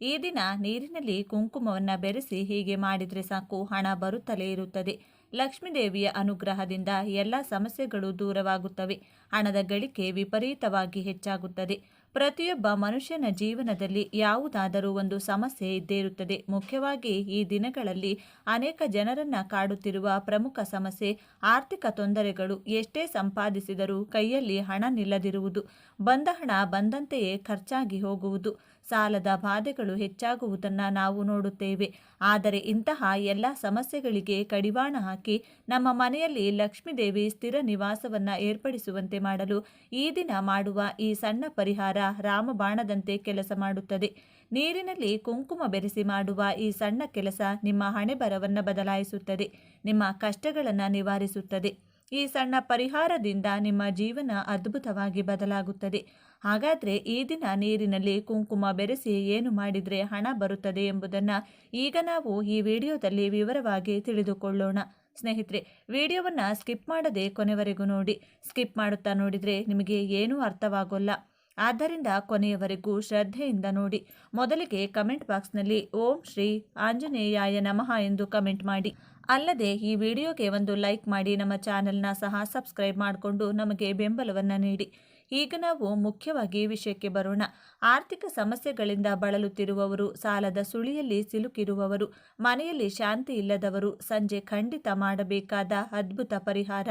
ಈ ದಿನ ನೀರಿನಲ್ಲಿ ಕುಂಕುಮವನ್ನು ಬೆರೆಸಿ ಹೀಗೆ ಮಾಡಿದರೆ ಸಾಕು, ಹಣ ಬರುತ್ತಲೇ ಇರುತ್ತದೆ. ಲಕ್ಷ್ಮೀದೇವಿಯ ಅನುಗ್ರಹದಿಂದ ಎಲ್ಲ ಸಮಸ್ಯೆಗಳು ದೂರವಾಗುತ್ತವೆ. ಹಣದ ಗಳಿಕೆ ವಿಪರೀತವಾಗಿ ಹೆಚ್ಚಾಗುತ್ತದೆ. ಪ್ರತಿಯೊಬ್ಬ ಮನುಷ್ಯನ ಜೀವನದಲ್ಲಿ ಯಾವುದಾದರೂ ಒಂದು ಸಮಸ್ಯೆ ಇದ್ದೇ ಇರುತ್ತದೆ ಮುಖ್ಯವಾಗಿ ಈ ದಿನಗಳಲ್ಲಿ ಅನೇಕ ಜನರನ್ನ ಕಾಡುತ್ತಿರುವ ಪ್ರಮುಖ ಸಮಸ್ಯೆ, ಆರ್ಥಿಕ ತೊಂದರೆಗಳು ಎಷ್ಟೇ ಸಂಪಾದಿಸಿದರೂ ಕೈಯಲ್ಲಿ ಹಣ ನಿಲ್ಲದಿರುವುದು. ಬಂದ ಹಣ ಬಂದಂತೆಯೇ ಖರ್ಚಾಗಿ ಹೋಗುವುದು. ಸಾಲದ ಬಾಧೆಗಳು ಹೆಚ್ಚಾಗುವುದನ್ನು ನಾವು ನೋಡುತ್ತೇವೆ. ಆದರೆ ಇಂತಹ ಎಲ್ಲ ಸಮಸ್ಯೆಗಳಿಗೆ ಕಡಿವಾಣ ಹಾಕಿ ನಮ್ಮ ಮನೆಯಲ್ಲಿ ಲಕ್ಷ್ಮೀದೇವಿ ಸ್ಥಿರ ನಿವಾಸವನ್ನು ಏರ್ಪಡಿಸುವಂತೆ ಮಾಡಲು ಈ ದಿನ ಮಾಡುವ ಈ ಸಣ್ಣ ಪರಿಹಾರ ರಾಮಬಾಣದಂತೆ ಕೆಲಸ ಮಾಡುತ್ತದೆ. ನೀರಿನಲ್ಲಿ ಕುಂಕುಮ ಬೆರೆಸಿ ಮಾಡುವ ಈ ಸಣ್ಣ ಕೆಲಸ ನಿಮ್ಮ ಹಣೆ ಬರವನ್ನು ಬದಲಾಯಿಸುತ್ತದೆ. ನಿಮ್ಮ ಕಷ್ಟಗಳನ್ನು ನಿವಾರಿಸುತ್ತದೆ. ಈ ಸಣ್ಣ ಪರಿಹಾರದಿಂದ ನಿಮ್ಮ ಜೀವನ ಅದ್ಭುತವಾಗಿ ಬದಲಾಗುತ್ತದೆ. ಹಾಗಾದರೆ ಈ ದಿನ ನೀರಿನಲ್ಲಿ ಕುಂಕುಮ ಬೆರೆಸಿ ಏನು ಮಾಡಿದರೆ ಹಣ ಬರುತ್ತದೆ ಎಂಬುದನ್ನು ಈಗ ನಾವು ಈ ವಿಡಿಯೋದಲ್ಲಿ ವಿವರವಾಗಿ ತಿಳಿದುಕೊಳ್ಳೋಣ. ಸ್ನೇಹಿತರೆ, ವಿಡಿಯೋವನ್ನು ಸ್ಕಿಪ್ ಮಾಡದೆ ಕೊನೆವರೆಗೂ ನೋಡಿ. ಸ್ಕಿಪ್ ಮಾಡುತ್ತಾ ನೋಡಿದರೆ ನಿಮಗೆ ಏನೂ ಅರ್ಥವಾಗೋಲ್ಲ. ಆದ್ದರಿಂದ ಕೊನೆಯವರೆಗೂ ಶ್ರದ್ಧೆಯಿಂದ ನೋಡಿ. ಮೊದಲಿಗೆ ಕಮೆಂಟ್ ಬಾಕ್ಸ್ನಲ್ಲಿ ಓಂ ಶ್ರೀ ಆಂಜನೇಯಾಯ ನಮಃ ಎಂದು ಕಮೆಂಟ್ ಮಾಡಿ. ಅಲ್ಲದೆ ಈ ವಿಡಿಯೋಗೆ ಒಂದು ಲೈಕ್ ಮಾಡಿ ನಮ್ಮ ಚಾನೆಲ್ನ ಸಹ ಸಬ್ಸ್ಕ್ರೈಬ್ ಮಾಡಿಕೊಂಡು ನಮಗೆ ಬೆಂಬಲವನ್ನು ನೀಡಿ. ಈಗ ನಾವು ಮುಖ್ಯವಾಗಿ ವಿಷಯಕ್ಕೆ ಬರೋಣ. ಆರ್ಥಿಕ ಸಮಸ್ಯೆಗಳಿಂದ ಬಳಲುತ್ತಿರುವವರು, ಸಾಲದ ಸುಳಿಯಲ್ಲಿ ಸಿಲುಕಿರುವವರು, ಮನೆಯಲ್ಲಿ ಶಾಂತಿ ಇಲ್ಲದವರು ಸಂಜೆ ಖಂಡಿತ ಮಾಡಬೇಕಾದ ಅದ್ಭುತ ಪರಿಹಾರ.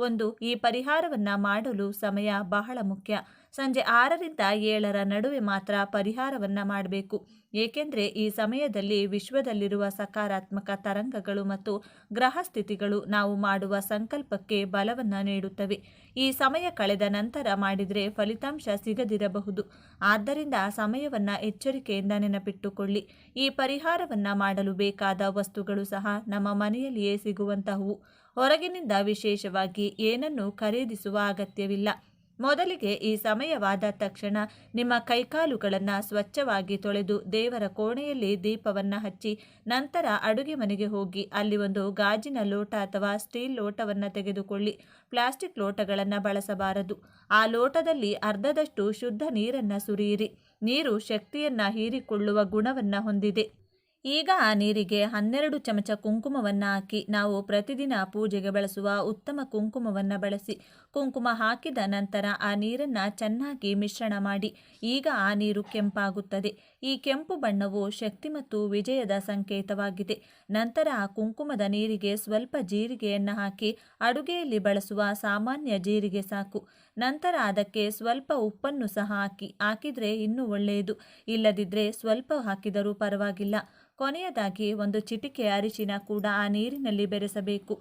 ಒಂದು ಈ ಪರಿಹಾರವನ್ನು ಮಾಡಲು ಸಮಯ ಬಹಳ ಮುಖ್ಯ. ಸಂಜೆ ಆರರಿಂದ ಏಳರ ನಡುವೆ ಮಾತ್ರ ಪರಿಹಾರವನ್ನು ಮಾಡಬೇಕು. ಏಕೆಂದರೆ ಈ ಸಮಯದಲ್ಲಿ ವಿಶ್ವದಲ್ಲಿರುವ ಸಕಾರಾತ್ಮಕ ತರಂಗಗಳು ಮತ್ತು ಗ್ರಹ ಸ್ಥಿತಿಗಳು ನಾವು ಮಾಡುವ ಸಂಕಲ್ಪಕ್ಕೆ ಬಲವನ್ನು ನೀಡುತ್ತವೆ. ಈ ಸಮಯ ಕಳೆದ ನಂತರ ಮಾಡಿದರೆ ಫಲಿತಾಂಶ ಸಿಗದಿರಬಹುದು. ಆದ್ದರಿಂದ ಸಮಯವನ್ನು ಎಚ್ಚರಿಕೆಯಿಂದ ನೆನಪಿಟ್ಟುಕೊಳ್ಳಿ. ಈ ಪರಿಹಾರವನ್ನು ಮಾಡಲು ಬೇಕಾದ ವಸ್ತುಗಳು ಸಹ ನಮ್ಮ ಮನೆಯಲ್ಲಿಯೇ ಸಿಗುವಂತಹವು. ಹೊರಗಿನಿಂದ ವಿಶೇಷವಾಗಿ ಏನನ್ನು ಖರೀದಿಸುವ ಅಗತ್ಯವಿಲ್ಲ. ಮೊದಲಿಗೆ ಈ ಸಮಯವಾದ ತಕ್ಷಣ ನಿಮ್ಮ ಕೈಕಾಲುಗಳನ್ನು ಸ್ವಚ್ಛವಾಗಿ ತೊಳೆದು ದೇವರ ಕೋಣೆಯಲ್ಲಿ ದೀಪವನ್ನು ಹಚ್ಚಿ, ನಂತರ ಅಡುಗೆ ಮನೆಗೆ ಹೋಗಿ ಅಲ್ಲಿ ಒಂದು ಗಾಜಿನ ಲೋಟ ಅಥವಾ ಸ್ಟೀಲ್ ಲೋಟವನ್ನು ತೆಗೆದುಕೊಳ್ಳಿ. ಪ್ಲಾಸ್ಟಿಕ್ ಲೋಟಗಳನ್ನು ಬಳಸಬಾರದು. ಆ ಲೋಟದಲ್ಲಿ ಅರ್ಧದಷ್ಟು ಶುದ್ಧ ನೀರನ್ನು ಸುರಿಯಿರಿ. ನೀರು ಶಕ್ತಿಯನ್ನು ಹೀರಿಕೊಳ್ಳುವ ಗುಣವನ್ನು ಹೊಂದಿದೆ. ಈಗ ಆ ನೀರಿಗೆ ಹನ್ನೆರಡು ಚಮಚ ಕುಂಕುಮವನ್ನು ಹಾಕಿ ನಾವು ಪ್ರತಿದಿನ ಪೂಜೆಗೆ ಬಳಸುವ ಉತ್ತಮ ಕುಂಕುಮವನ್ನು ಬಳಸಿ ಕುಂಕುಮ ಹಾಕಿದ ನಂತರ ಆ ನೀರನ್ನು ಚೆನ್ನಾಗಿ ಮಿಶ್ರಣ ಮಾಡಿ ಈಗ ಆ ನೀರು ಕೆಂಪಾಗುತ್ತದೆ. ಈ ಕೆಂಪು ಬಣ್ಣವು ಶಕ್ತಿ ಮತ್ತು ವಿಜಯದ ಸಂಕೇತವಾಗಿದೆ. ನಂತರ ಆ ಕುಂಕುಮದ ನೀರಿಗೆ ಸ್ವಲ್ಪ ಜೀರಿಗೆಯನ್ನು ಹಾಕಿ ಅಡುಗೆಯಲ್ಲಿ ಬಳಸುವ ಸಾಮಾನ್ಯ ಜೀರಿಗೆ ಸಾಕು. ನಂತರ ಅದಕ್ಕೆ ಸ್ವಲ್ಪ ಉಪ್ಪನ್ನು ಸಹ ಹಾಕಿ, ಹಾಕಿದರೆ ಇನ್ನೂ ಒಳ್ಳೆಯದು. ಇಲ್ಲದಿದ್ದರೆ ಸ್ವಲ್ಪ ಹಾಕಿದರೂ ಪರವಾಗಿಲ್ಲ. ಕೊನೆಯದಾಗಿ ಒಂದು ಚಿಟಿಕೆ ಅರಿಶಿನ ಕೂಡ ಆ ನೀರಿನಲ್ಲಿ ಬೆರೆಸಬೇಕು.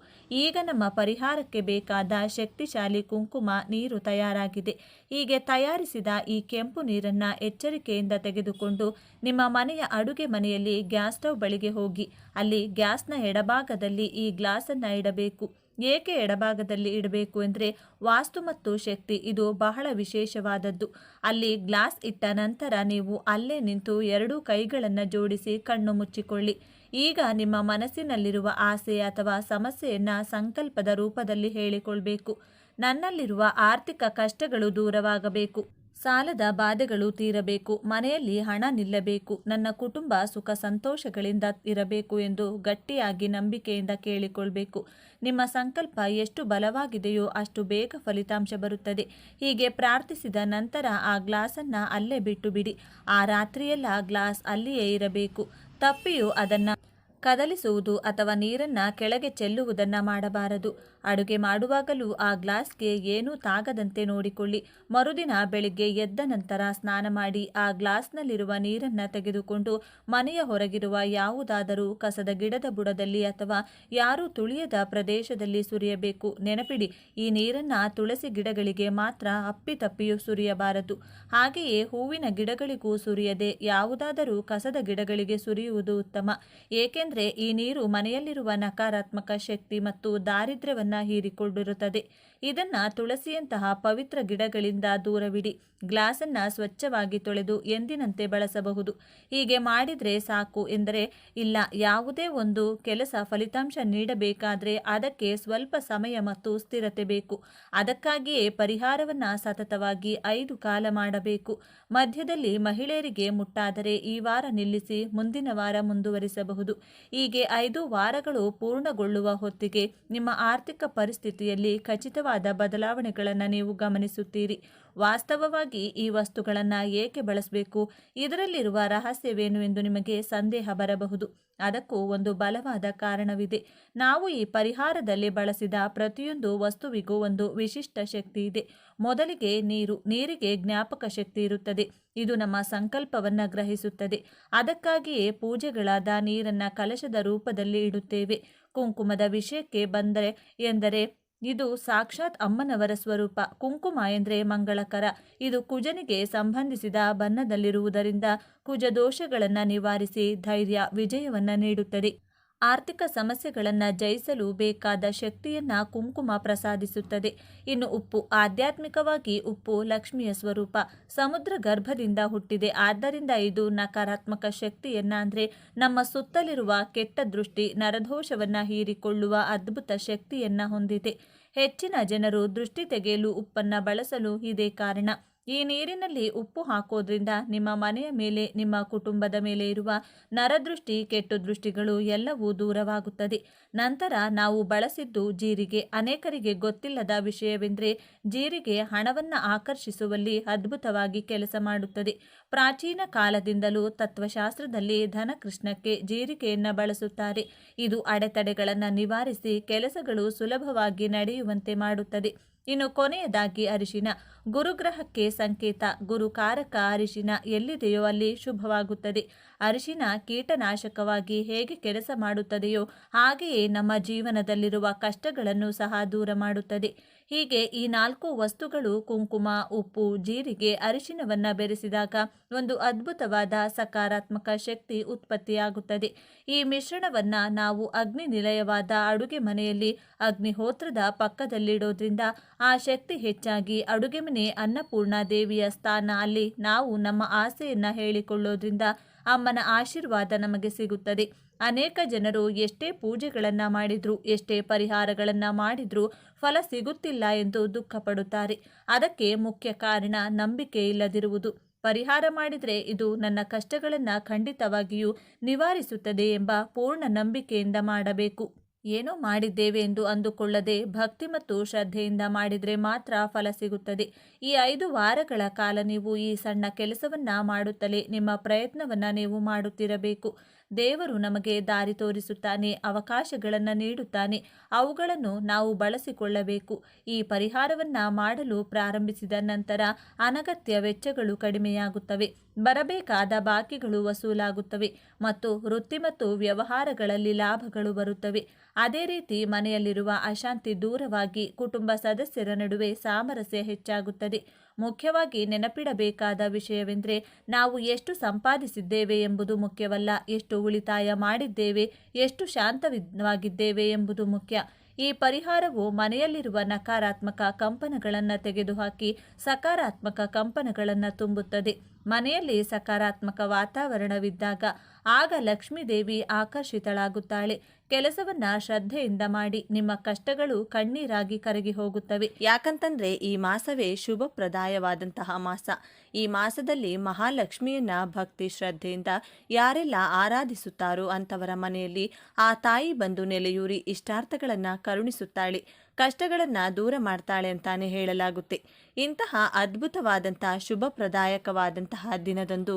ಈಗ ನಮ್ಮ ಪರಿಹಾರಕ್ಕೆ ಬೇಕಾದ ಶಕ್ತಿಶಾಲಿ ಕುಂಕುಮ ನೀರು ತಯಾರಾಗಿದೆ. ಹೀಗೆ ತಯಾರಿಸಿದ ಈ ಕೆಂಪು ನೀರನ್ನು ಎಚ್ಚರಿಕೆಯಿಂದ ತೆಗೆದುಕೊಂಡು ನಿಮ್ಮ ಮನೆಯ ಅಡುಗೆ ಮನೆಯಲ್ಲಿ ಗ್ಯಾಸ್ ಸ್ಟವ್ ಬಳಿಗೆ ಹೋಗಿ, ಅಲ್ಲಿ ಗ್ಯಾಸ್ನ ಎಡಭಾಗದಲ್ಲಿ ಈ ಗ್ಲಾಸನ್ನು ಇಡಬೇಕು. ಏಕೆ ಎಡಭಾಗದಲ್ಲಿ ಇಡಬೇಕು ಅಂದರೆ ವಾಸ್ತು ಮತ್ತು ಶಕ್ತಿ ಇದು ಬಹಳ ವಿಶೇಷವಾದದ್ದು. ಅಲ್ಲಿ ಗ್ಲಾಸ್ ಇಟ್ಟ ನಂತರ ನೀವು ಅಲ್ಲೇ ನಿಂತು ಎರಡೂ ಕೈಗಳನ್ನು ಜೋಡಿಸಿ ಕಣ್ಣು ಮುಚ್ಚಿಕೊಳ್ಳಿ. ಈಗ ನಿಮ್ಮ ಮನಸ್ಸಿನಲ್ಲಿರುವ ಆಸೆ ಅಥವಾ ಸಮಸ್ಯೆಯನ್ನು ಸಂಕಲ್ಪದ ರೂಪದಲ್ಲಿ ಹೇಳಿಕೊಳ್ಬೇಕು. ನನ್ನಲ್ಲಿರುವ ಆರ್ಥಿಕ ಕಷ್ಟಗಳು ದೂರವಾಗಬೇಕು. ಸಾಲದ ಬಾಧೆಗಳು ತೀರಬೇಕು, ಮನೆಯಲ್ಲಿ ಹಣ ನಿಲ್ಲಬೇಕು, ನನ್ನ ಕುಟುಂಬ ಸುಖ ಸಂತೋಷಗಳಿಂದ ಇರಬೇಕು ಎಂದು ಗಟ್ಟಿಯಾಗಿ ನಂಬಿಕೆಯಿಂದ ಕೇಳಿಕೊಳ್ಬೇಕು. ನಿಮ್ಮ ಸಂಕಲ್ಪ ಎಷ್ಟು ಬಲವಾಗಿದೆಯೋ ಅಷ್ಟು ಬೇಗ ಫಲಿತಾಂಶ ಬರುತ್ತದೆ. ಹೀಗೆ ಪ್ರಾರ್ಥಿಸಿದ ನಂತರ ಆ ಗ್ಲಾಸನ್ನು ಅಲ್ಲೇ ಬಿಟ್ಟು ಬಿಡಿ. ಆ ರಾತ್ರಿಯೆಲ್ಲ ಗ್ಲಾಸ್ ಅಲ್ಲಿಯೇ ಇರಬೇಕು. ತಪ್ಪಿಯು ಅದನ್ನು ಕದಲಿಸುವುದು ಅಥವಾ ನೀರನ್ನು ಕೆಳಗೆ ಚೆಲ್ಲುವುದನ್ನು ಮಾಡಬಾರದು. ಅಡುಗೆ ಮಾಡುವಾಗಲೂ ಆ ಗ್ಲಾಸ್ಗೆ ಏನೂ ತಾಗದಂತೆ ನೋಡಿಕೊಳ್ಳಿ. ಮರುದಿನ ಬೆಳಿಗ್ಗೆ ಎದ್ದ ನಂತರ ಸ್ನಾನ ಮಾಡಿ ಆ ಗ್ಲಾಸ್ನಲ್ಲಿರುವ ನೀರನ್ನು ತೆಗೆದುಕೊಂಡು ಮನೆಯ ಹೊರಗಿರುವ ಯಾವುದಾದರೂ ಕಸದ ಗಿಡದ ಬುಡದಲ್ಲಿ ಅಥವಾ ಯಾರೂ ತುಳಿಯದ ಪ್ರದೇಶದಲ್ಲಿ ಸುರಿಯಬೇಕು. ನೆನಪಿಡಿ, ಈ ನೀರನ್ನು ತುಳಸಿ ಗಿಡಗಳಿಗೆ ಮಾತ್ರ ಅಪ್ಪಿತಪ್ಪಿಯೂ ಸುರಿಯಬಾರದು. ಹಾಗೆಯೇ ಹೂವಿನ ಗಿಡಗಳಿಗೂ ಸುರಿಯದೆ ಯಾವುದಾದರೂ ಕಸದ ಗಿಡಗಳಿಗೆ ಸುರಿಯುವುದು ಉತ್ತಮ. ಏಕೆಂದರೆ ಯಾಕೆಂದರೆ ಈ ನೀರು ಮನೆಯಲ್ಲಿರುವ ನಕಾರಾತ್ಮಕ ಶಕ್ತಿ ಮತ್ತು ದಾರಿದ್ರ್ಯವನ್ನು ಹೀರಿಕೊಂಡಿರುತ್ತದೆ. ಇದನ್ನು ತುಳಸಿಯಂತಹ ಪವಿತ್ರ ಗಿಡಗಳಿಂದ ದೂರವಿಡಿ, ಗ್ಲಾಸನ್ನು ಸ್ವಚ್ಛವಾಗಿ ತೊಳೆದು ಎಂದಿನಂತೆ ಬಳಸಬಹುದು. ಹೀಗೆ ಮಾಡಿದರೆ ಸಾಕು ಎಂದರೆ, ಇಲ್ಲ, ಯಾವುದೇ ಒಂದು ಕೆಲಸ ಫಲಿತಾಂಶ ನೀಡಬೇಕಾದರೆ ಅದಕ್ಕೆ ಸ್ವಲ್ಪ ಸಮಯ ಮತ್ತು ಸ್ಥಿರತೆ ಬೇಕು. ಅದಕ್ಕಾಗಿಯೇ ಪರಿಹಾರವನ್ನು ಸತತವಾಗಿ ಐದು ಕಾಲ ಮಾಡಬೇಕು. ಮಧ್ಯದಲ್ಲಿ ಮಹಿಳೆಯರಿಗೆ ಮುಟ್ಟಾದರೆ ಈ ವಾರ ನಿಲ್ಲಿಸಿ, ಮುಂದಿನ ವಾರ ಮುಂದುವರಿಸಬಹುದು. ಹೀಗೆ ಐದು ವಾರಗಳು ಪೂರ್ಣಗೊಳ್ಳುವ ಹೊತ್ತಿಗೆ ನಿಮ್ಮ ಆರ್ಥಿಕ ಪರಿಸ್ಥಿತಿಯಲ್ಲಿ ಖಚಿತವಾದ ಬದಲಾವಣೆಗಳನ್ನು ನೀವು ಗಮನಿಸುತ್ತೀರಿ. ವಾಸ್ತವವಾಗಿ ಈ ವಸ್ತುಗಳನ್ನು ಏಕೆ ಬಳಸಬೇಕು? ಇದರಲ್ಲಿರುವ ರಹಸ್ಯವೇನು ಎಂದು ನಿಮಗೆ ಸಂದೇಹ ಬರಬಹುದು. ಅದಕ್ಕೂ ಒಂದು ಬಲವಾದ ಕಾರಣವಿದೆ. ನಾವು ಈ ಪರಿಹಾರದಲ್ಲಿ ಬಳಸಿದ ಪ್ರತಿಯೊಂದು ವಸ್ತುವಿಗೂ ಒಂದು ವಿಶಿಷ್ಟ ಶಕ್ತಿ ಇದೆ. ಮೊದಲಿಗೆ ನೀರು, ನೀರಿಗೆ ಜ್ಞಾಪಕ ಶಕ್ತಿ ಇರುತ್ತದೆ. ಇದು ನಮ್ಮ ಸಂಕಲ್ಪವನ್ನು ಗ್ರಹಿಸುತ್ತದೆ. ಅದಕ್ಕಾಗಿಯೇ ಪೂಜೆಗಳಾದ ನೀರನ್ನು ಕಲಶದ ರೂಪದಲ್ಲಿ ಇಡುತ್ತೇವೆ. ಕುಂಕುಮದ ವಿಷಯಕ್ಕೆ ಬಂದರೆ ಎಂದರೆ ಇದು ಸಾಕ್ಷಾತ್ ಅಮ್ಮನವರ ಸ್ವರೂಪ. ಕುಂಕುಮ ಎಂದರೆ ಮಂಗಳಕರ. ಇದು ಕುಜನಿಗೆ ಸಂಬಂಧಿಸಿದ ಬಣ್ಣದಲ್ಲಿರುವುದರಿಂದ ಕುಜ ದೋಷಗಳನ್ನು ನಿವಾರಿಸಿ ಧೈರ್ಯ, ವಿಜಯವನ್ನು ನೀಡುತ್ತದೆ. ಆರ್ಥಿಕ ಸಮಸ್ಯೆಗಳನ್ನು ಜಯಿಸಲು ಬೇಕಾದ ಶಕ್ತಿಯನ್ನ ಕುಂಕುಮ ಪ್ರಸಾದಿಸುತ್ತದೆ. ಇನ್ನು ಉಪ್ಪು, ಆಧ್ಯಾತ್ಮಿಕವಾಗಿ ಉಪ್ಪು ಲಕ್ಷ್ಮಿಯ ಸ್ವರೂಪ. ಸಮುದ್ರ ಗರ್ಭದಿಂದ ಹುಟ್ಟಿದೆ. ಆದ್ದರಿಂದ ಇದು ನಕಾರಾತ್ಮಕ ಶಕ್ತಿಯನ್ನ ಅಂದರೆ ನಮ್ಮ ಸುತ್ತಲಿರುವ ಕೆಟ್ಟ ದೃಷ್ಟಿ, ನರದೋಷವನ್ನ ಹೀರಿಕೊಳ್ಳುವ ಅದ್ಭುತ ಶಕ್ತಿಯನ್ನ ಹೊಂದಿದೆ. ಹೆಚ್ಚಿನ ಜನರು ದೃಷ್ಟಿ ತೆಗೆಯಲು ಉಪ್ಪನ್ನ ಬಳಸಲು ಇದೇ ಕಾರಣ. ಈ ನೀರಿನಲ್ಲಿ ಉಪ್ಪು ಹಾಕೋದ್ರಿಂದ ನಿಮ್ಮ ಮನೆಯ ಮೇಲೆ, ನಿಮ್ಮ ಕುಟುಂಬದ ಮೇಲೆ ಇರುವ ನರದೃಷ್ಟಿ ಕೆಟ್ಟು ದೃಷ್ಟಿಗಳು ಎಲ್ಲವೂ ದೂರವಾಗುತ್ತದೆ. ನಂತರ ನಾವು ಬಳಸಿದ್ದು ಜೀರಿಗೆ. ಅನೇಕರಿಗೆ ಗೊತ್ತಿಲ್ಲದ ವಿಷಯವೆಂದರೆ ಜೀರಿಗೆ ಹಣವನ್ನು ಆಕರ್ಷಿಸುವಲ್ಲಿ ಅದ್ಭುತವಾಗಿ ಕೆಲಸ ಮಾಡುತ್ತದೆ. ಪ್ರಾಚೀನ ಕಾಲದಿಂದಲೂ ತತ್ವಶಾಸ್ತ್ರದಲ್ಲಿ ಧನಕೃಷ್ಣಕ್ಕೆ ಜೀರಿಗೆಯನ್ನು ಬಳಸುತ್ತಾರೆ. ಇದು ಅಡೆತಡೆಗಳನ್ನು ನಿವಾರಿಸಿ ಕೆಲಸಗಳು ಸುಲಭವಾಗಿ ನಡೆಯುವಂತೆ ಮಾಡುತ್ತದೆ. ಇನ್ನು ಕೊನೆಯದಾಗಿ ಅರಿಶಿನ. ಗುರುಗ್ರಹಕ್ಕೆ ಸಂಕೇತ. ಗುರುಕಾರಕ ಅರಿಶಿನ ಎಲ್ಲಿದೆಯೋ ಅಲ್ಲಿ ಶುಭವಾಗುತ್ತದೆ. ಅರಿಶಿನ ಕೀಟನಾಶಕವಾಗಿ ಹೇಗೆ ಕೆಲಸ ಮಾಡುತ್ತದೆಯೋ ಹಾಗೆಯೇ ನಮ್ಮ ಜೀವನದಲ್ಲಿರುವ ಕಷ್ಟಗಳನ್ನು ಸಹ ದೂರ ಮಾಡುತ್ತದೆ. ಹೀಗೆ ಈ ನಾಲ್ಕು ವಸ್ತುಗಳು ಕುಂಕುಮ, ಉಪ್ಪು, ಜೀರಿಗೆ ಅರಿಶಿನವನ್ನು ಬೆರೆಸಿದಾಗ ಒಂದು ಅದ್ಭುತವಾದ ಸಕಾರಾತ್ಮಕ ಶಕ್ತಿ ಉತ್ಪತ್ತಿಯಾಗುತ್ತದೆ. ಈ ಮಿಶ್ರಣವನ್ನ ನಾವು ಅಗ್ನಿ ನಿಲಯವಾದ ಅಡುಗೆ ಮನೆಯಲ್ಲಿ, ಅಗ್ನಿಹೋತ್ರದ ಪಕ್ಕದಲ್ಲಿಡೋದ್ರಿಂದ ಆ ಶಕ್ತಿ ಹೆಚ್ಚಾಗಿ ಅಡುಗೆ ಮನೆ ಅನ್ನಪೂರ್ಣ ದೇವಿಯ ಸ್ಥಾನ ಅಲ್ಲಿ ನಾವು ನಮ್ಮ ಆಸೆಯನ್ನ ಹೇಳಿಕೊಳ್ಳೋದ್ರಿಂದ ಅಮ್ಮನ ಆಶೀರ್ವಾದ ನಮಗೆ ಸಿಗುತ್ತದೆ. ಅನೇಕ ಜನರು ಎಷ್ಟೇ ಪೂಜೆಗಳನ್ನು ಮಾಡಿದ್ರು, ಎಷ್ಟೇ ಪರಿಹಾರಗಳನ್ನು ಮಾಡಿದ್ರೂ ಫಲ ಸಿಗುತ್ತಿಲ್ಲ ಎಂದು ದುಃಖಪಡುತ್ತಾರೆ. ಅದಕ್ಕೆ ಮುಖ್ಯ ಕಾರಣ ನಂಬಿಕೆ ಇಲ್ಲದಿರುವುದು. ಪರಿಹಾರ ಮಾಡಿದರೆ ಇದು ನನ್ನ ಕಷ್ಟಗಳನ್ನು ಖಂಡಿತವಾಗಿಯೂ ನಿವಾರಿಸುತ್ತದೆ ಎಂಬ ಪೂರ್ಣ ನಂಬಿಕೆಯಿಂದ ಮಾಡಬೇಕು. ಏನೋ ಮಾಡಿದ್ದೇವೆ ಎಂದು ಅಂದುಕೊಳ್ಳದೆ ಭಕ್ತಿ ಮತ್ತು ಶ್ರದ್ಧೆಯಿಂದ ಮಾಡಿದರೆ ಮಾತ್ರ ಫಲ ಸಿಗುತ್ತದೆ. ಈ ಐದು ವಾರಗಳ ಕಾಲ ನೀವು ಈ ಸಣ್ಣ ಕೆಲಸವನ್ನ ಮಾಡುತ್ತಲೇ ನಿಮ್ಮ ಪ್ರಯತ್ನವನ್ನ ನೀವು ಮಾಡುತ್ತಿರಬೇಕು. ದೇವರು ನಮಗೆ ದಾರಿ ತೋರಿಸುತ್ತಾನೆ, ಅವಕಾಶಗಳನ್ನು ನೀಡುತ್ತಾನೆ, ಅವುಗಳನ್ನು ನಾವು ಬಳಸಿಕೊಳ್ಳಬೇಕು. ಈ ಪರಿಹಾರವನ್ನ ಮಾಡಲು ಪ್ರಾರಂಭಿಸಿದ ನಂತರ ಅನಗತ್ಯ ವೆಚ್ಚಗಳು ಕಡಿಮೆಯಾಗುತ್ತವೆ. ಬರಬೇಕಾದ ಬಾಕಿಗಳು ವಸೂಲಾಗುತ್ತವೆ ಮತ್ತು ವೃತ್ತಿ ಮತ್ತು ವ್ಯವಹಾರಗಳಲ್ಲಿ ಲಾಭಗಳು ಬರುತ್ತವೆ. ಅದೇ ರೀತಿ ಮನೆಯಲ್ಲಿರುವ ಅಶಾಂತಿ ದೂರವಾಗಿ ಕುಟುಂಬ ಸದಸ್ಯರ ನಡುವೆ ಸಾಮರಸ್ಯ ಹೆಚ್ಚಾಗುತ್ತದೆ. ಮುಖ್ಯವಾಗಿ ನೆನಪಿಡಬೇಕಾದ ವಿಷಯವೆಂದರೆ ನಾವು ಎಷ್ಟು ಸಂಪಾದಿಸಿದ್ದೇವೆ ಎಂಬುದು ಮುಖ್ಯವಲ್ಲ, ಎಷ್ಟು ಉಳಿತಾಯ ಮಾಡಿದ್ದೇವೆ, ಎಷ್ಟು ಶಾಂತವಾಗಿದ್ದೇವೆ ಎಂಬುದು ಮುಖ್ಯ. ಈ ಪರಿಹಾರವು ಮನೆಯಲ್ಲಿರುವ ನಕಾರಾತ್ಮಕ ಕಂಪನಗಳನ್ನು ತೆಗೆದುಹಾಕಿ ಸಕಾರಾತ್ಮಕ ಕಂಪನಗಳನ್ನು ತುಂಬುತ್ತದೆ. ಮನೆಯಲ್ಲಿ ಸಕಾರಾತ್ಮಕ ವಾತಾವರಣವಿದ್ದಾಗ ಆಗ ಲಕ್ಷ್ಮೀದೇವಿ ಆಕರ್ಷಿತಳಾಗುತ್ತಾಳೆ. ಕೆಲಸವನ್ನ ಶ್ರದ್ಧೆಯಿಂದ ಮಾಡಿ, ನಿಮ್ಮ ಕಷ್ಟಗಳು ಕಣ್ಣೀರಾಗಿ ಕರಗಿ ಹೋಗುತ್ತವೆ. ಯಾಕಂತಂದ್ರೆ ಈ ಮಾಸವೇ ಶುಭಪ್ರದಾಯವಾದಂತಹ ಮಾಸ. ಈ ಮಾಸದಲ್ಲಿ ಮಹಾಲಕ್ಷ್ಮಿಯನ್ನ ಭಕ್ತಿ ಶ್ರದ್ಧೆಯಿಂದ ಯಾರೆಲ್ಲ ಆರಾಧಿಸುತ್ತಾರೋ ಅಂತವರ ಮನೆಯಲ್ಲಿ ಆ ತಾಯಿ ಬಂದು ನೆಲೆಯೂರಿ ಇಷ್ಟಾರ್ಥಗಳನ್ನ ಕರುಣಿಸುತ್ತಾಳೆ. ಕಷ್ಟಗಳನ್ನು ದೂರ ಮಾಡ್ತಾಳೆ ಅಂತಾನೆ ಹೇಳಲಾಗುತ್ತೆ. ಇಂತಹ ಅದ್ಭುತವಾದಂತಹ ಶುಭಪ್ರದಾಯಕವಾದಂತಹ ದಿನದಂದು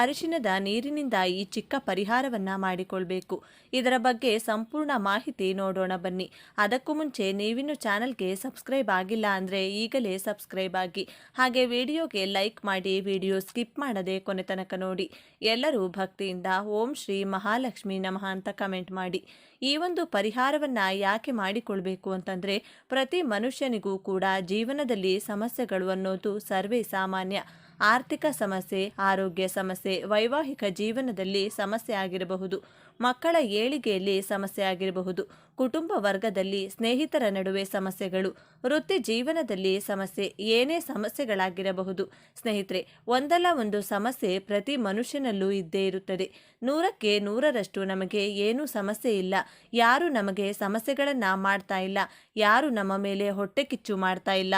ಅರಿಶಿನದ ನೀರಿನಿಂದ ಈ ಚಿಕ್ಕ ಪರಿಹಾರವನ್ನ ಮಾಡಿಕೊಳ್ಬೇಕು. ಇದರ ಬಗ್ಗೆ ಸಂಪೂರ್ಣ ಮಾಹಿತಿ ನೋಡೋಣ ಬನ್ನಿ. ಅದಕ್ಕೂ ಮುಂಚೆ ನೀವಿನ್ನು ಚಾನಲ್ಗೆ ಸಬ್ಸ್ಕ್ರೈಬ್ ಆಗಿಲ್ಲ ಅಂದರೆ ಈಗಲೇ ಸಬ್ಸ್ಕ್ರೈಬ್ ಆಗಿ. ಹಾಗೆ ವಿಡಿಯೋಗೆ ಲೈಕ್ ಮಾಡಿ ವಿಡಿಯೋ ಸ್ಕಿಪ್ ಮಾಡದೆ ಕೊನೆ ತನಕ ನೋಡಿ. ಎಲ್ಲರೂ ಭಕ್ತಿಯಿಂದ ಓಂ ಶ್ರೀ ಮಹಾಲಕ್ಷ್ಮಿ ನಮಃ ಅಂತ ಕಮೆಂಟ್ ಮಾಡಿ. ಈ ಒಂದು ಪರಿಹಾರವನ್ನ ಯಾಕೆ ಮಾಡಿಕೊಳ್ಬೇಕು ಅಂತಂದ್ರೆ ಪ್ರತಿ ಮನುಷ್ಯನಿಗೂ ಕೂಡ ಜೀವನದಲ್ಲಿ ಸಮಸ್ಯೆಗಳು ಅನ್ನೋದು ಸರ್ವೇ ಸಾಮಾನ್ಯ. ಆರ್ಥಿಕ ಸಮಸ್ಯೆ, ಆರೋಗ್ಯ ಸಮಸ್ಯೆ, ವೈವಾಹಿಕ ಜೀವನದಲ್ಲಿ ಸಮಸ್ಯೆ ಆಗಿರಬಹುದು. ಮಕ್ಕಳ ಏಳಿಗೆಯಲ್ಲಿ ಸಮಸ್ಯೆ ಆಗಿರಬಹುದು. ಕುಟುಂಬ ವರ್ಗದಲ್ಲಿ ಸ್ನೇಹಿತರ ನಡುವೆ ಸಮಸ್ಯೆಗಳು. ವೃತ್ತಿ ಜೀವನದಲ್ಲಿ ಸಮಸ್ಯೆ ಏನೇ ಸಮಸ್ಯೆಗಳಾಗಿರಬಹುದು. ಸ್ನೇಹಿತರೆ, ಒಂದಲ್ಲ ಒಂದು ಸಮಸ್ಯೆ ಪ್ರತಿ ಮನುಷ್ಯನಲ್ಲೂ ಇದ್ದೇ ಇರುತ್ತದೆ. ನೂರಕ್ಕೆ ನೂರರಷ್ಟು ನಮಗೆ ಏನೂ ಸಮಸ್ಯೆ ಇಲ್ಲ. ಯಾರು ನಮಗೆ ಸಮಸ್ಯೆಗಳನ್ನು ಮಾಡ್ತಾ ಇಲ್ಲ. ಯಾರು ನಮ್ಮ ಮೇಲೆ ಹೊಟ್ಟೆ ಕಿಚ್ಚು ಮಾಡ್ತಾ ಇಲ್ಲ.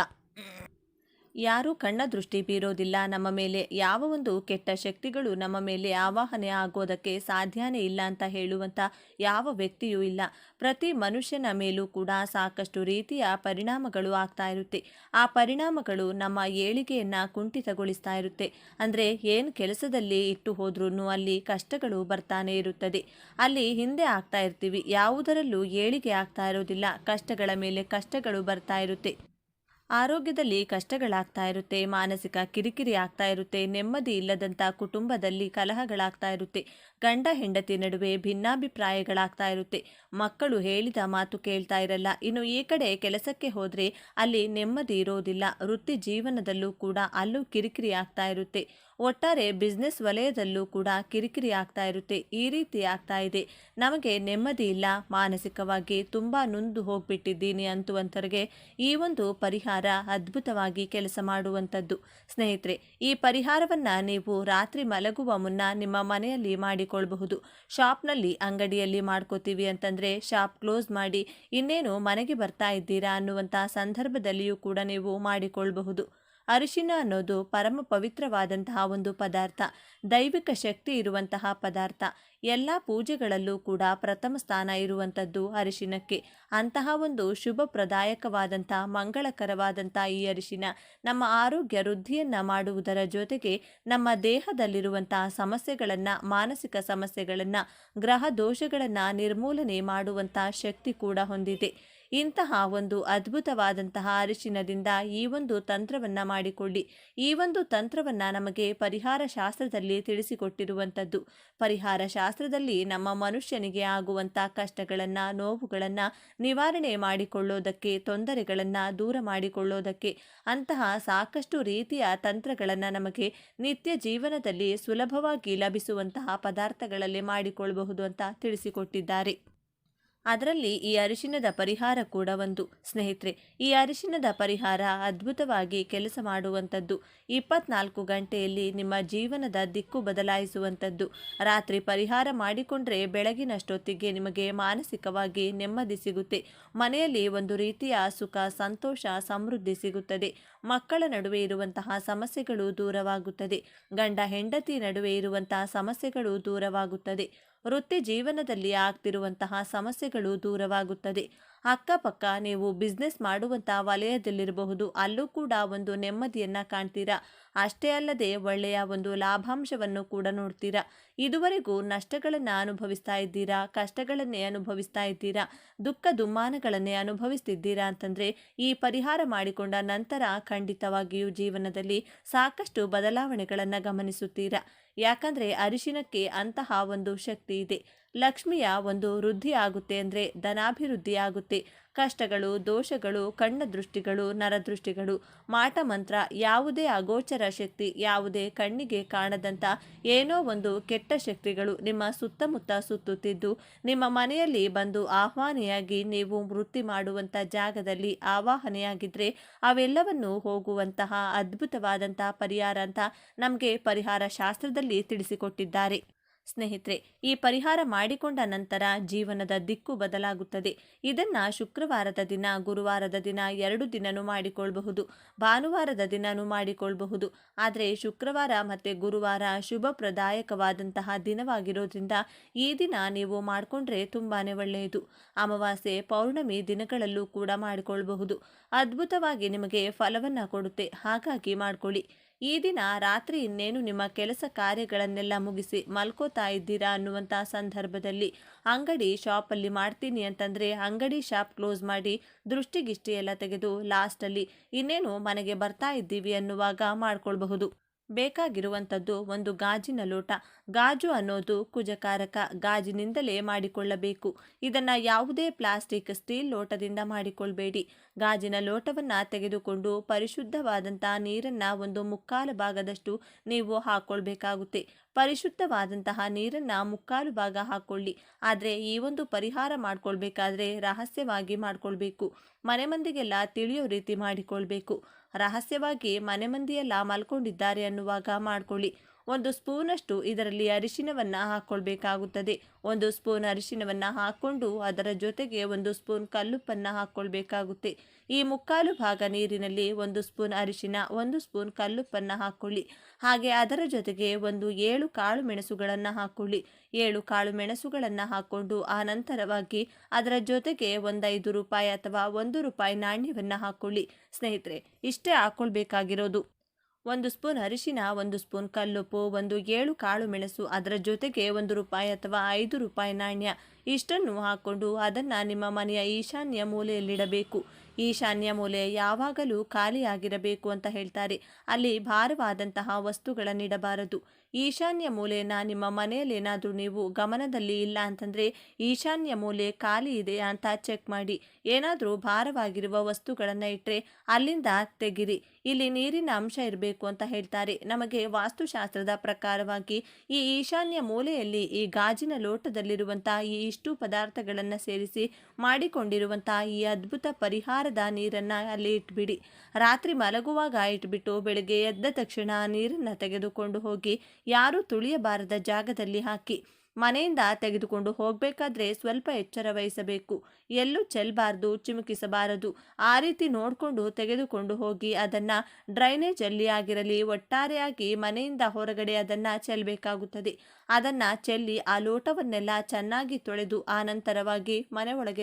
ಯಾರೂ ಕಣ್ಣ ದೃಷ್ಟಿ ಬೀರೋದಿಲ್ಲ. ನಮ್ಮ ಮೇಲೆ ಯಾವ ಒಂದು ಕೆಟ್ಟ ಶಕ್ತಿಗಳು ನಮ್ಮ ಮೇಲೆ ಆವಾಹನೆ ಆಗೋದಕ್ಕೆ ಸಾಧ್ಯನೇ ಇಲ್ಲ ಅಂತ ಹೇಳುವಂಥ ಯಾವ ವ್ಯಕ್ತಿಯೂ ಇಲ್ಲ. ಪ್ರತಿ ಮನುಷ್ಯನ ಮೇಲೂ ಕೂಡ ಸಾಕಷ್ಟು ರೀತಿಯ ಪರಿಣಾಮಗಳು ಆಗ್ತಾ ಇರುತ್ತೆ. ಆ ಪರಿಣಾಮಗಳು ನಮ್ಮ ಏಳಿಗೆಯನ್ನು ಕುಂಠಿತಗೊಳಿಸ್ತಾ ಇರುತ್ತೆ. ಅಂದರೆ ಏನು ಕೆಲಸದಲ್ಲಿ ಇಟ್ಟು ಹೋದ್ರೂ ಅಲ್ಲಿ ಕಷ್ಟಗಳು ಬರ್ತಾನೆ ಇರುತ್ತದೆ. ಅಲ್ಲಿ ಹಿಂದೆ ಆಗ್ತಾ ಇರ್ತೀವಿ. ಯಾವುದರಲ್ಲೂ ಏಳಿಗೆ ಆಗ್ತಾ ಇರೋದಿಲ್ಲ. ಕಷ್ಟಗಳ ಮೇಲೆ ಕಷ್ಟಗಳು ಬರ್ತಾ ಇರುತ್ತೆ. ಆರೋಗ್ಯದಲ್ಲಿ ಕಷ್ಟಗಳಾಗ್ತಾ ಇರುತ್ತೆ ಮಾನಸಿಕ ಕಿರಿಕಿರಿ ಆಗ್ತಾ ಇರುತ್ತೆ ನೆಮ್ಮದಿ ಇಲ್ಲದಂಥ ಕುಟುಂಬದಲ್ಲಿ ಕಲಹಗಳಾಗ್ತಾ ಇರುತ್ತೆ. ಗಂಡ ಹೆಂಡತಿ ನಡುವೆ ಭಿನ್ನಾಭಿಪ್ರಾಯಗಳಾಗ್ತಾ ಇರುತ್ತೆ. ಮಕ್ಕಳು ಹೇಳಿದ ಮಾತು ಕೇಳ್ತಾ ಇರಲ್ಲ. ಇನ್ನು ಈ ಕಡೆ ಕೆಲಸಕ್ಕೆ ಹೋದರೆ ಅಲ್ಲಿ ನೆಮ್ಮದಿ ಇರೋದಿಲ್ಲ. ವೃತ್ತಿ ಜೀವನದಲ್ಲೂ ಕೂಡ ಅಲ್ಲೂ ಕಿರಿಕಿರಿ ಆಗ್ತಾ ಇರುತ್ತೆ. ಒಟ್ಟಾರೆ ಬಿಸ್ನೆಸ್ ವಲಯದಲ್ಲೂ ಕೂಡ ಕಿರಿಕಿರಿ ಆಗ್ತಾ ಇರುತ್ತೆ. ಈ ರೀತಿ ಆಗ್ತಾ ಇದೆ. ನಮಗೆ ನೆಮ್ಮದಿ ಇಲ್ಲ. ಮಾನಸಿಕವಾಗಿ ತುಂಬ ನೊಂದು ಹೋಗ್ಬಿಟ್ಟಿದ್ದೀನಿ ಅಂತುವಂತರಿಗೆ ಈ ಒಂದು ಪರಿಹಾರ ಅದ್ಭುತವಾಗಿ ಕೆಲಸ ಮಾಡುವಂಥದ್ದು. ಸ್ನೇಹಿತರೆ, ಈ ಪರಿಹಾರವನ್ನು ನೀವು ರಾತ್ರಿ ಮಲಗುವ ಮುನ್ನ ನಿಮ್ಮ ಮನೆಯಲ್ಲಿ ಮಾಡಿಕೊಳ್ಬಹುದು ಶಾಪ್ನಲ್ಲಿ ಅಂಗಡಿಯಲ್ಲಿ ಮಾಡ್ಕೋತೀವಿ ಅಂತಂದರೆ ಶಾಪ್ ಕ್ಲೋಸ್ ಮಾಡಿ ಇನ್ನೇನು ಮನೆಗೆ ಬರ್ತಾ ಇದ್ದೀರಾ ಅನ್ನುವಂಥ ಸಂದರ್ಭದಲ್ಲಿಯೂ ಕೂಡ ನೀವು ಮಾಡಿಕೊಳ್ಬಹುದು. ಅರಿಶಿನ ಅನ್ನೋದು ಪರಮ ಪವಿತ್ರವಾದಂತಹ ಒಂದು ಪದಾರ್ಥ. ದೈವಿಕ ಶಕ್ತಿ ಇರುವಂತಹ ಪದಾರ್ಥ. ಎಲ್ಲ ಪೂಜೆಗಳಲ್ಲೂ ಕೂಡ ಪ್ರಥಮ ಸ್ಥಾನ ಇರುವಂಥದ್ದು ಅರಿಶಿನಕ್ಕೆ. ಅಂತಹ ಒಂದು ಶುಭ ಪ್ರದಾಯಕವಾದಂಥ ಮಂಗಳಕರವಾದಂಥ ಈ ಅರಿಶಿನ ನಮ್ಮ ಆರೋಗ್ಯ ವೃದ್ಧಿಯನ್ನು ಮಾಡುವುದರ ಜೊತೆಗೆ ನಮ್ಮ ದೇಹದಲ್ಲಿರುವಂತಹ ಸಮಸ್ಯೆಗಳನ್ನು, ಮಾನಸಿಕ ಸಮಸ್ಯೆಗಳನ್ನು, ಗ್ರಹ ದೋಷಗಳನ್ನು ನಿರ್ಮೂಲನೆ ಮಾಡುವಂಥ ಶಕ್ತಿ ಕೂಡ ಹೊಂದಿದೆ. ಇಂತಹ ಒಂದು ಅದ್ಭುತವಾದಂತಹ ಅರಿಶಿನದಿಂದ ಈ ಒಂದು ತಂತ್ರವನ್ನು ಮಾಡಿಕೊಳ್ಳಿ. ಈ ಒಂದು ತಂತ್ರವನ್ನು ನಮಗೆ ಪರಿಹಾರ ಶಾಸ್ತ್ರದಲ್ಲಿ ತಿಳಿಸಿಕೊಟ್ಟಿರುವಂಥದ್ದು. ಪರಿಹಾರ ಶಾಸ್ತ್ರದಲ್ಲಿ ನಮ್ಮ ಮನುಷ್ಯನಿಗೆ ಆಗುವಂಥ ಕಷ್ಟಗಳನ್ನು, ನೋವುಗಳನ್ನು ನಿವಾರಣೆ ಮಾಡಿಕೊಳ್ಳೋದಕ್ಕೆ, ತೊಂದರೆಗಳನ್ನು ದೂರ ಮಾಡಿಕೊಳ್ಳೋದಕ್ಕೆ, ಅಂತಹ ಸಾಕಷ್ಟು ರೀತಿಯ ತಂತ್ರಗಳನ್ನು ನಮಗೆ ನಿತ್ಯ ಜೀವನದಲ್ಲಿ ಸುಲಭವಾಗಿ ಲಭಿಸುವಂತಹ ಪದಾರ್ಥಗಳಲ್ಲಿ ಮಾಡಿಕೊಳ್ಳಬಹುದು ಅಂತ ತಿಳಿಸಿಕೊಟ್ಟಿದ್ದಾರೆ. ಅದರಲ್ಲಿ ಈ ಅರಿಶಿನದ ಪರಿಹಾರ ಕೂಡ ಒಂದು. ಸ್ನೇಹಿತರೆ, ಈ ಅರಿಶಿನದ ಪರಿಹಾರ ಅದ್ಭುತವಾಗಿ ಕೆಲಸ ಮಾಡುವಂಥದ್ದು. ಇಪ್ಪತ್ನಾಲ್ಕು ಗಂಟೆಯಲ್ಲಿ ನಿಮ್ಮ ಜೀವನದ ದಿಕ್ಕು ಬದಲಾಯಿಸುವಂಥದ್ದು. ರಾತ್ರಿ ಪರಿಹಾರ ಮಾಡಿಕೊಂಡ್ರೆ ಬೆಳಗಿನಷ್ಟೊತ್ತಿಗೆ ನಿಮಗೆ ಮಾನಸಿಕವಾಗಿ ನೆಮ್ಮದಿ ಸಿಗುತ್ತೆ. ಮನೆಯಲ್ಲಿ ಒಂದು ರೀತಿಯ ಸುಖ, ಸಂತೋಷ, ಸಮೃದ್ಧಿ ಸಿಗುತ್ತದೆ. ಮಕ್ಕಳ ನಡುವೆ ಇರುವಂತಹ ಸಮಸ್ಯೆಗಳು ದೂರವಾಗುತ್ತದೆ. ಗಂಡ, ಹೆಂಡತಿ ನಡುವೆ ಇರುವಂತಹ ಸಮಸ್ಯೆಗಳು ದೂರವಾಗುತ್ತದೆ. ವೃತ್ತಿ ಜೀವನದಲ್ಲಿ ಆಗ್ತಿರುವಂತಹ ಸಮಸ್ಯೆಗಳು ದೂರವಾಗುತ್ತದೆ. ಅಕ್ಕಪಕ್ಕ ನೀವು ಬಿಸ್ನೆಸ್ ಮಾಡುವಂಥ ವಲಯದಲ್ಲಿರಬಹುದು. ಅಲ್ಲೂ ಕೂಡ ಒಂದು ನೆಮ್ಮದಿಯನ್ನು ಕಾಣ್ತೀರಾ? ಅಷ್ಟೇ ಅಲ್ಲದೆ ಒಳ್ಳೆಯ ಒಂದು ಲಾಭಾಂಶವನ್ನು ಕೂಡ ನೋಡ್ತೀರಾ? ಇದುವರೆಗೂ ನಷ್ಟಗಳನ್ನು ಅನುಭವಿಸ್ತಾ ಇದ್ದೀರಾ? ಕಷ್ಟಗಳನ್ನೇ ಅನುಭವಿಸ್ತಾ ಇದ್ದೀರಾ? ದುಃಖ ದುಮ್ಮಾನಗಳನ್ನೇ ಅನುಭವಿಸ್ತಿದ್ದೀರಾ ಅಂತಂದರೆ ಈ ಪರಿಹಾರ ಮಾಡಿಕೊಂಡ ನಂತರ ಖಂಡಿತವಾಗಿಯೂ ಜೀವನದಲ್ಲಿ ಸಾಕಷ್ಟು ಬದಲಾವಣೆಗಳನ್ನು ಗಮನಿಸುತ್ತೀರಾ? ಯಾಕಂದರೆ ಅರಿಶಿನಕ್ಕೆ ಅಂತಹ ಒಂದು ಶಕ್ತಿ ಇದೆ. ಲಕ್ಷ್ಮಿಯ ಒಂದು ವೃದ್ಧಿ ಆಗುತ್ತೆ ಅಂದರೆ ಧನಾಭಿವೃದ್ಧಿ ಆಗುತ್ತೆ. ಕಷ್ಟಗಳು, ದೋಷಗಳು ಕಣ್ಣ ದೃಷ್ಟಿಗಳು ನರದೃಷ್ಟಿಗಳು, ಮಾಟ ಮಂತ್ರ ಯಾವುದೇ ಅಗೋಚರ ಶಕ್ತಿ, ಯಾವುದೇ ಕಣ್ಣಿಗೆ ಕಾಣದಂಥ ಏನೋ ಒಂದು ಕೆಟ್ಟ ಶಕ್ತಿಗಳು ನಿಮ್ಮ ಸುತ್ತಮುತ್ತ ಸುತ್ತುತ್ತಿದ್ದು, ನಿಮ್ಮ ಮನೆಯಲ್ಲಿ ಬಂದು ಆಹ್ವಾನಿಯಾಗಿ ನೀವು ವೃತ್ತಿ ಮಾಡುವಂಥ ಜಾಗದಲ್ಲಿ ಆವಾಹನೆಯಾಗಿದ್ದರೆ ಅವೆಲ್ಲವನ್ನು ಹೋಗುವಂತಹ ಅದ್ಭುತವಾದಂತಹ ಪರಿಹಾರ ಅಂತ ನಮಗೆ ಪರಿಹಾರ ಶಾಸ್ತ್ರದಲ್ಲಿ ತಿಳಿಸಿಕೊಟ್ಟಿದ್ದಾರೆ. ಸ್ನೇಹಿತರೆ, ಈ ಪರಿಹಾರ ಮಾಡಿಕೊಂಡ ನಂತರ ಜೀವನದ ದಿಕ್ಕು ಬದಲಾಗುತ್ತದೆ. ಇದನ್ನು ಶುಕ್ರವಾರದ ದಿನ, ಗುರುವಾರದ ದಿನ ಎರಡು ದಿನನೂ ಮಾಡಿಕೊಳ್ಳಬಹುದು ಭಾನುವಾರದ ದಿನನೂ ಮಾಡಿಕೊಳ್ಳಬಹುದು ಆದರೆ ಶುಕ್ರವಾರ ಮತ್ತು ಗುರುವಾರ ಶುಭಪ್ರದಾಯಕವಾದಂತಹ ದಿನವಾಗಿರೋದ್ರಿಂದ ಈ ದಿನ ನೀವು ಮಾಡಿಕೊಂಡ್ರೆ ತುಂಬಾ ಒಳ್ಳೆಯದು. ಅಮಾವಾಸ್ಯೆ, ಪೌರ್ಣಮಿ ದಿನಗಳಲ್ಲೂ ಕೂಡ ಮಾಡಿಕೊಳ್ಳಬಹುದು ಅದ್ಭುತವಾಗಿ ನಿಮಗೆ ಫಲವನ್ನು ಕೊಡುತ್ತೆ. ಹಾಗಾಗಿ ಮಾಡಿಕೊಳ್ಳಿ. ಈ ದಿನ ರಾತ್ರಿ ಇನ್ನೇನು ನಿಮ್ಮ ಕೆಲಸ ಕಾರ್ಯಗಳನ್ನೆಲ್ಲ ಮುಗಿಸಿ ಮಲ್ಕೋತಾ ಇದ್ದೀರಾ ಅನ್ನುವಂಥ ಸಂದರ್ಭದಲ್ಲಿ ಅಂಗಡಿ ಶಾಪಲ್ಲಿ ಮಾಡ್ತೀನಿ ಅಂತಂದರೆ ಅಂಗಡಿ ಶಾಪ್ ಕ್ಲೋಸ್ ಮಾಡಿ ದೃಷ್ಟಿಗಿಷ್ಟಿ ಎಲ್ಲ ತೆಗೆದು ಲಾಸ್ಟಲ್ಲಿ ಇನ್ನೇನು ಮನೆಗೆ ಬರ್ತಾ ಇದ್ದೀವಿ ಅನ್ನುವಾಗ ಮಾಡ್ಕೊಳ್ಬಹುದು. ಬೇಕಾಗಿರುವಂಥದ್ದು ಒಂದು ಗಾಜಿನ ಲೋಟ. ಗಾಜು ಅನ್ನೋದು ಕುಜಕಾರಕ ಗಾಜಿನಿಂದಲೇ ಮಾಡಿಕೊಳ್ಳಬೇಕು. ಇದನ್ನು ಯಾವುದೇ ಪ್ಲಾಸ್ಟಿಕ್ ಸ್ಟೀಲ್ ಲೋಟದಿಂದ ಮಾಡಿಕೊಳ್ಬೇಡಿ. ಗಾಜಿನ ಲೋಟವನ್ನು ತೆಗೆದುಕೊಂಡು ಪರಿಶುದ್ಧವಾದಂಥ ನೀರನ್ನು ಒಂದು ಮುಕ್ಕಾಲು ಭಾಗದಷ್ಟು ನೀವು ಹಾಕ್ಕೊಳ್ಬೇಕಾಗುತ್ತೆ ಪರಿಶುದ್ಧವಾದಂತಹ ನೀರನ್ನು ಮುಕ್ಕಾಲು ಭಾಗ ಹಾಕ್ಕೊಳ್ಳಿ ಆದರೆ ಈ ಒಂದು ಪರಿಹಾರ ಮಾಡಿಕೊಳ್ಬೇಕಾದ್ರೆ ರಹಸ್ಯವಾಗಿ ಮಾಡಿಕೊಳ್ಬೇಕು. ಮನೆ ಮಂದಿಗೆಲ್ಲ ತಿಳಿಯೋ ರೀತಿ ಮಾಡಿಕೊಳ್ಬೇಕು. ರಹಸ್ಯವಾಗಿ ಮನೆ ಮಂದಿಯೆಲ್ಲ ಮಲ್ಕೊಂಡಿದ್ದಾರೆ ಅನ್ನುವಾಗ ಮಾಡ್ಕೊಳ್ಳಿ. ಒಂದು ಸ್ಪೂನಷ್ಟು ಇದರಲ್ಲಿ ಅರಿಶಿನವನ್ನು ಹಾಕ್ಕೊಳ್ಬೇಕಾಗುತ್ತದೆ ಒಂದು ಸ್ಪೂನ್ ಅರಿಶಿನವನ್ನು ಹಾಕ್ಕೊಂಡು ಅದರ ಜೊತೆಗೆ ಒಂದು ಸ್ಪೂನ್ ಕಲ್ಲುಪ್ಪನ್ನು ಹಾಕ್ಕೊಳ್ಬೇಕಾಗುತ್ತೆ ಈ ಮುಕ್ಕಾಲು ಭಾಗ ನೀರಿನಲ್ಲಿ ಒಂದು ಸ್ಪೂನ್ ಅರಿಶಿನ ಒಂದು ಸ್ಪೂನ್ ಕಲ್ಲುಪ್ಪನ್ನು ಹಾಕ್ಕೊಳ್ಳಿ ಹಾಗೆ ಅದರ ಜೊತೆಗೆ ಒಂದು ಏಳು ಕಾಳು ಮೆಣಸುಗಳನ್ನು ಹಾಕ್ಕೊಳ್ಳಿ ಏಳು ಕಾಳು ಮೆಣಸುಗಳನ್ನು ಹಾಕ್ಕೊಂಡು ಆನಂತರವಾಗಿ ನಂತರವಾಗಿ ಅದರ ಜೊತೆಗೆ ಒಂದೈದು ರೂಪಾಯಿ ಅಥವಾ ಒಂದು ರೂಪಾಯಿ ನಾಣ್ಯವನ್ನು ಹಾಕ್ಕೊಳ್ಳಿ ಸ್ನೇಹಿತರೆ, ಇಷ್ಟೇ ಹಾಕ್ಕೊಳ್ಬೇಕಾಗಿರೋದು ಒಂದು ಸ್ಪೂನ್ ಅರಿಶಿನ, ಒಂದು ಸ್ಪೂನ್ ಕಲ್ಲುಪ್ಪು, ಒಂದು ಏಳು ಕಾಳು ಮೆಣಸು, ಅದರ ಜೊತೆಗೆ ಒಂದು ರೂಪಾಯಿ ಅಥವಾ ಐದು ರೂಪಾಯಿ ನಾಣ್ಯ. ಇಷ್ಟನ್ನು ಹಾಕ್ಕೊಂಡು ಅದನ್ನು ನಿಮ್ಮ ಮನೆಯ ಈಶಾನ್ಯ ಮೂಲೆಯಲ್ಲಿಡಬೇಕು. ಈಶಾನ್ಯ ಮೂಲೆ ಯಾವಾಗಲೂ ಖಾಲಿಯಾಗಿರಬೇಕು ಅಂತ ಹೇಳ್ತಾರೆ. ಅಲ್ಲಿ ಭಾರವಾದಂತಹ ವಸ್ತುಗಳನ್ನಿಡಬಾರದು. ಈಶಾನ್ಯ ಮೂಲೆನ ನಿಮ್ಮ ಮನೆಯಲ್ಲೇನಾದರೂ ನೀವು ಗಮನದಲ್ಲಿ ಇಲ್ಲ ಅಂತಂದರೆ ಈಶಾನ್ಯ ಮೂಲೆ ಖಾಲಿ ಇದೆ ಅಂತ ಚೆಕ್ ಮಾಡಿ. ಏನಾದರೂ ಭಾರವಾಗಿರುವ ವಸ್ತುಗಳನ್ನು ಇಟ್ಟರೆ ಅಲ್ಲಿಂದ ತೆಗಿರಿ. ಇಲ್ಲಿ ನೀರಿನ ಅಂಶ ಇರಬೇಕು ಅಂತ ಹೇಳ್ತಾರೆ. ನಮಗೆ ವಾಸ್ತುಶಾಸ್ತ್ರದ ಪ್ರಕಾರವಾಗಿ ಈ ಈಶಾನ್ಯ ಮೂಲೆಯಲ್ಲಿ ಈ ಗಾಜಿನ ಲೋಟದಲ್ಲಿರುವಂತಹ ಈ ಇಷ್ಟು ಪದಾರ್ಥಗಳನ್ನು ಸೇರಿಸಿ ಮಾಡಿಕೊಂಡಿರುವಂತಹ ಈ ಅದ್ಭುತ ಪರಿಹಾರದ ನೀರನ್ನು ಅಲ್ಲಿ ಇಟ್ಬಿಡಿ. ರಾತ್ರಿ ಮಲಗುವಾಗ ಇಟ್ಬಿಟ್ಟು ಬೆಳಗ್ಗೆ ಎದ್ದ ತಕ್ಷಣ ನೀರನ್ನು ತೆಗೆದುಕೊಂಡು ಹೋಗಿ ಯಾರೂ ತುಳಿಯಬಾರದ ಜಾಗದಲ್ಲಿ ಹಾಕಿ ಮನೆಯಿಂದ ತೆಗೆದುಕೊಂಡು ಹೋಗಬೇಕಾದ್ರೆ ಸ್ವಲ್ಪ ಎಚ್ಚರ ವಹಿಸಬೇಕು. ಎಲ್ಲೂ ಚೆಲ್ಲಬಾರ್ದು ಚಿಮುಕಿಸಬಾರದು. ಆ ರೀತಿ ನೋಡಿಕೊಂಡು ತೆಗೆದುಕೊಂಡು ಹೋಗಿ ಅದನ್ನು ಡ್ರೈನೇಜಲ್ಲಿ ಆಗಿರಲಿ ಒಟ್ಟಾರೆಯಾಗಿ ಮನೆಯಿಂದ ಹೊರಗಡೆ ಅದನ್ನು ಚೆಲ್ಲಬೇಕಾಗುತ್ತದೆ ಅದನ್ನು ಚೆಲ್ಲಿ ಆ ಲೋಟವನ್ನೆಲ್ಲ ಚೆನ್ನಾಗಿ ತೊಳೆದು ಆ ನಂತರವಾಗಿ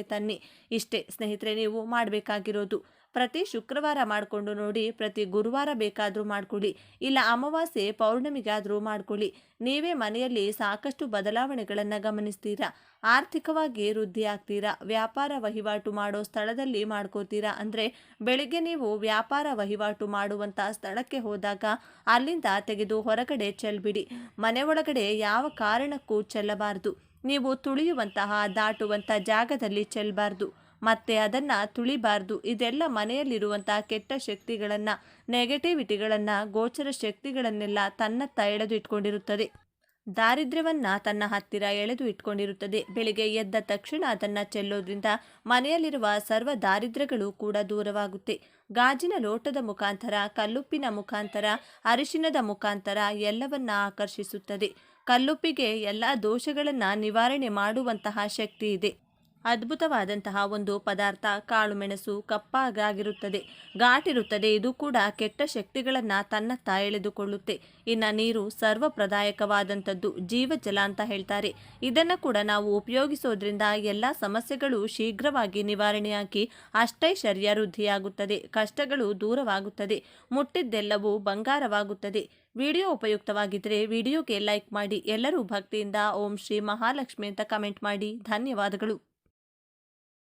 ತನ್ನಿ. ಇಷ್ಟೇ ಸ್ನೇಹಿತರೆ, ನೀವು ಮಾಡಬೇಕಾಗಿರೋದು. ಪ್ರತಿ ಶುಕ್ರವಾರ ಮಾಡಿಕೊಂಡು ನೋಡಿ, ಪ್ರತಿ ಗುರುವಾರ ಬೇಕಾದರೂ ಮಾಡ್ಕೊಳ್ಳಿ. ಇಲ್ಲ, ಅಮಾವಾಸ್ಯೆ ಪೌರ್ಣಮಿಗಾದರೂ ಮಾಡ್ಕೊಳ್ಳಿ. ನೀವೇ ಮನೆಯಲ್ಲಿ ಸಾಕಷ್ಟು ಬದಲಾವಣೆಗಳನ್ನು ಗಮನಿಸ್ತೀರಾ? ಆರ್ಥಿಕವಾಗಿ ವೃದ್ಧಿ ಆಗ್ತೀರಾ? ವ್ಯಾಪಾರ ವಹಿವಾಟು ಮಾಡೋ ಸ್ಥಳದಲ್ಲಿ ಮಾಡ್ಕೋತೀರಾ? ಅಂದರೆ ಬೆಳಿಗ್ಗೆ ನೀವು ವ್ಯಾಪಾರ ವಹಿವಾಟು ಮಾಡುವಂಥ ಸ್ಥಳಕ್ಕೆ ಹೋದಾಗ ಅಲ್ಲಿಂದ ತೆಗೆದು ಹೊರಗಡೆ ಚೆಲ್ಬಿಡಿ. ಮನೆ ಒಳಗಡೆ ಯಾವ ಕಾರಣಕ್ಕೂ ಚೆಲ್ಲಬಾರದು. ನೀವು ತುಳಿಯುವಂತಹ ದಾಟುವಂಥ ಜಾಗದಲ್ಲಿ ಚೆಲ್ಲಬಾರ್ದು ಮತ್ತೆ ಅದನ್ನು ತುಳಿಬಾರ್ದು. ಇದೆಲ್ಲ ಮನೆಯಲ್ಲಿರುವಂತಹ ಕೆಟ್ಟ ಶಕ್ತಿಗಳನ್ನು ನೆಗೆಟಿವಿಟಿಗಳನ್ನು ಗೋಚರ ಶಕ್ತಿಗಳನ್ನೆಲ್ಲ ತನ್ನತ್ತ ಎಳೆದು ಇಟ್ಕೊಂಡಿರುತ್ತದೆ. ದಾರಿದ್ರ್ಯವನ್ನು ತನ್ನ ಹತ್ತಿರ ಎಳೆದು ಇಟ್ಕೊಂಡಿರುತ್ತದೆ. ಬೆಳಿಗ್ಗೆ ಎದ್ದ ತಕ್ಷಣ ಅದನ್ನು ಚೆಲ್ಲೋದ್ರಿಂದ ಮನೆಯಲ್ಲಿರುವ ಸರ್ವ ದಾರಿದ್ರ್ಯಗಳು ಕೂಡ ದೂರವಾಗುತ್ತೆ. ಗಾಜಿನ ಲೋಟದ ಮುಖಾಂತರ, ಕಲ್ಲುಪ್ಪಿನ ಮುಖಾಂತರ, ಅರಿಶಿನದ ಮುಖಾಂತರ ಎಲ್ಲವನ್ನ ಆಕರ್ಷಿಸುತ್ತದೆ. ಕಲ್ಲುಪ್ಪಿಗೆ ಎಲ್ಲ ದೋಷಗಳನ್ನು ನಿವಾರಣೆ ಮಾಡುವಂತಹ ಶಕ್ತಿ ಇದೆ. ಅದ್ಭುತವಾದಂತಹ ಒಂದು ಪದಾರ್ಥ ಕಾಳುಮೆಣಸು ಕಪ್ಪಾಗಿರುತ್ತದೆ. ಘಾಟಿರುತ್ತದೆ. ಇದು ಕೂಡ ಕೆಟ್ಟ ಶಕ್ತಿಗಳನ್ನು ತನ್ನತ್ತ ಎಳೆದುಕೊಳ್ಳುತ್ತೆ. ಇನ್ನು ನೀರು ಸರ್ವಪ್ರದಾಯಕವಾದಂಥದ್ದು, ಜೀವಜಲ ಅಂತ ಹೇಳ್ತಾರೆ. ಇದನ್ನು ಕೂಡ ನಾವು ಉಪಯೋಗಿಸೋದ್ರಿಂದ ಎಲ್ಲ ಸಮಸ್ಯೆಗಳು ಶೀಘ್ರವಾಗಿ ನಿವಾರಣೆಯಾಗಿ ಅಷ್ಟೈಶ್ವರ್ಯ ವೃದ್ಧಿಯಾಗುತ್ತದೆ ಕಷ್ಟಗಳು ದೂರವಾಗುತ್ತದೆ. ಮುಟ್ಟಿದ್ದೆಲ್ಲವೂ ಬಂಗಾರವಾಗುತ್ತದೆ. ವಿಡಿಯೋ ಉಪಯುಕ್ತವಾಗಿದ್ದರೆ ವಿಡಿಯೋಗೆ ಲೈಕ್ ಮಾಡಿ, ಎಲ್ಲರೂ ಭಕ್ತಿಯಿಂದ ಓಂ ಶ್ರೀ ಮಹಾಲಕ್ಷ್ಮಿ ಅಂತ ಕಮೆಂಟ್ ಮಾಡಿ. ಧನ್ಯವಾದಗಳು.